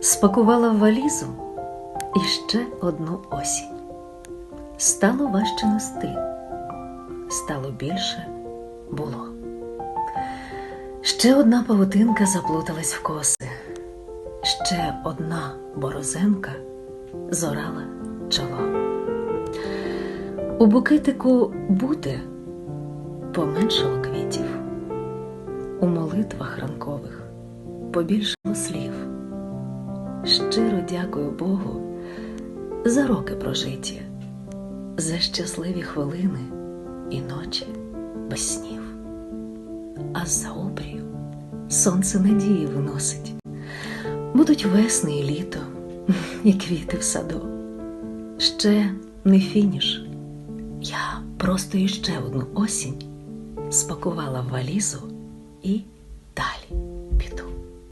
Спакувала в валізу і ще одну осінь. Стало важче нести, стало більше було. Ще одна павутинка заплуталась в коси, ще одна борозенка зорала чоло. У букетику бути поменшало квітів, у молитвах ранкових побільшало слів. Щиро дякую Богу за роки прожиті, за щасливі хвилини і ночі без снів. А за обрію сонце надії виносить. Будуть весни і літо, і квіти в саду. Ще не фініш. Я просто іще одну осінь спакувала в валізу і.